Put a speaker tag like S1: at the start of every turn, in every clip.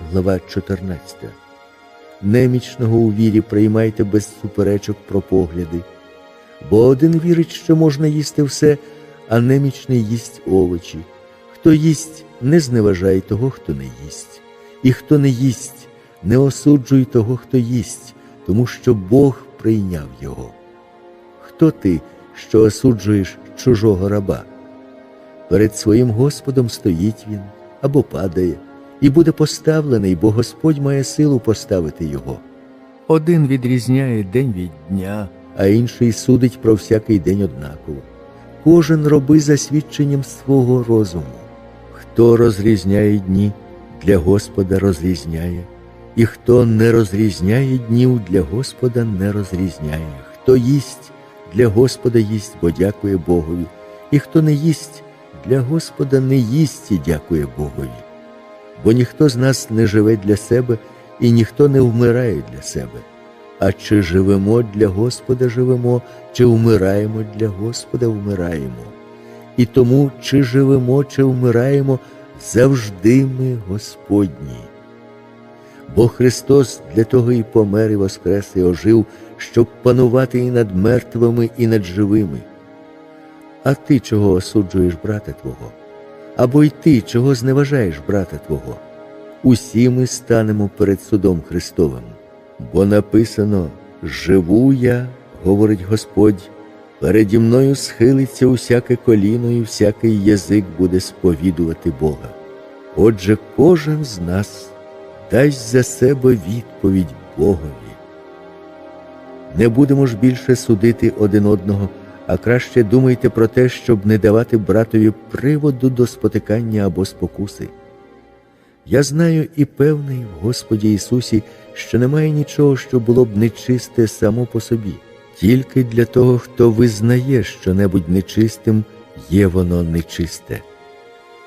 S1: глава 14. Немічного у вірі приймайте без суперечок про погляди, бо один вірить, що можна їсти все, а немічний їсть овочі. Хто їсть, не зневажай того, хто не їсть, і хто не їсть, не осуджуй того, хто їсть, тому що Бог прийняв його. Хто ти, що осуджуєш чужого раба? Перед своїм Господом стоїть він або падає, і буде поставлений, бо Господь має силу поставити його,
S2: Один відрізняє день від дня,
S1: а інший судить про всякий день однаково. Кожен роби за свідченням свого розуму. Хто розрізняє дні, для Господа розрізняє, і хто не розрізняє днів, для Господа не розрізняє. Хто їсть, для Господа їсть, бо дякує Богові, і хто не їсть, для Господа не їсть і дякує Богові. Бо ніхто з нас не живе для себе, і ніхто не вмирає для себе. А чи живемо для Господа живемо, чи вмираємо для Господа вмираємо. І тому, чи живемо, чи вмираємо, завжди ми Господні. Бо Христос для того і помер, і воскрес, і ожив, щоб панувати і над мертвими, і над живими. А ти чого осуджуєш брата Твого? Або й ти чого зневажаєш брата Твого? Усі ми станемо перед судом Христовим. Бо написано Живу я, говорить Господь, переді мною схилиться усяке коліно, і всякий язик буде сповідувати Бога. Отже, кожен з нас дасть за себе відповідь Богові. Не будемо ж більше судити один одного, а краще думайте про те, щоб не давати братові приводу до спотикання або спокуси. Я знаю і певний в Господі Ісусі, що немає нічого, що було б нечисте само по собі, тільки для того, хто визнає що-небудь нечистим, є воно нечисте.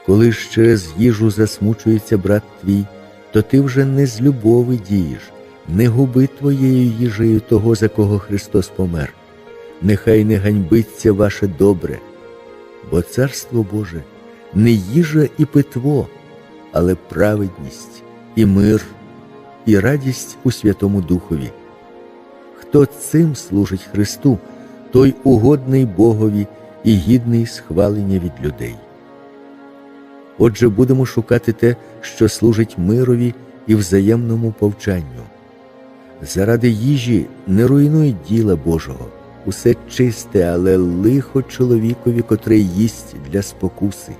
S1: Коли ж через їжу засмучується брат твій, то ти вже не з любови дієш, не губи твоєю їжею того, за кого Христос помер. Нехай не ганьбиться ваше добре, бо Царство Боже не їжа і питво, але праведність і мир, і радість у Святому Духові. Хто цим служить Христу, той угодний Богові і гідний схвалення від людей. Отже, будемо шукати те, що служить мирові і взаємному повчанню. Заради їжі не руйнуй діла Божого, усе чисте, але лихо чоловікові, котрий їсть для спокуси.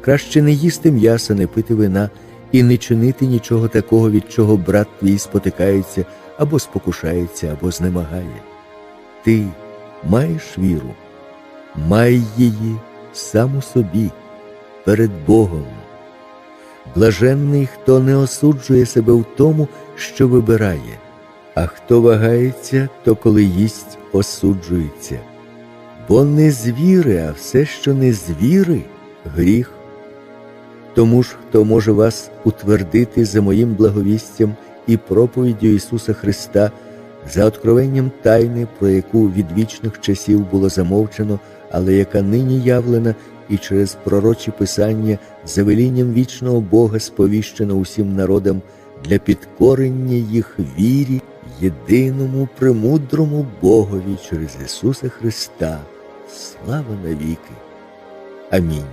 S1: Краще не їсти м'яса, не пити вина і не чинити нічого такого, від чого брат твій спотикається або спокушається, або знемагає. Ти маєш віру, май її сам у собі перед Богом. Блаженний, хто не осуджує себе в тому, що вибирає, а хто вагається, то коли їсть, осуджується. Бо не з віри, а все, що не з віри, гріх. Тому ж, хто може вас утвердити за моїм благовістям і проповіддю Ісуса Христа, за откровенням тайни, про яку від вічних часів було замовчено, але яка нині явлена, і через пророчі писання за велінням вічного Бога сповіщено усім народам для підкорення їх вірі, єдиному премудрому Богові через Ісуса Христа. Слава навіки. Амінь.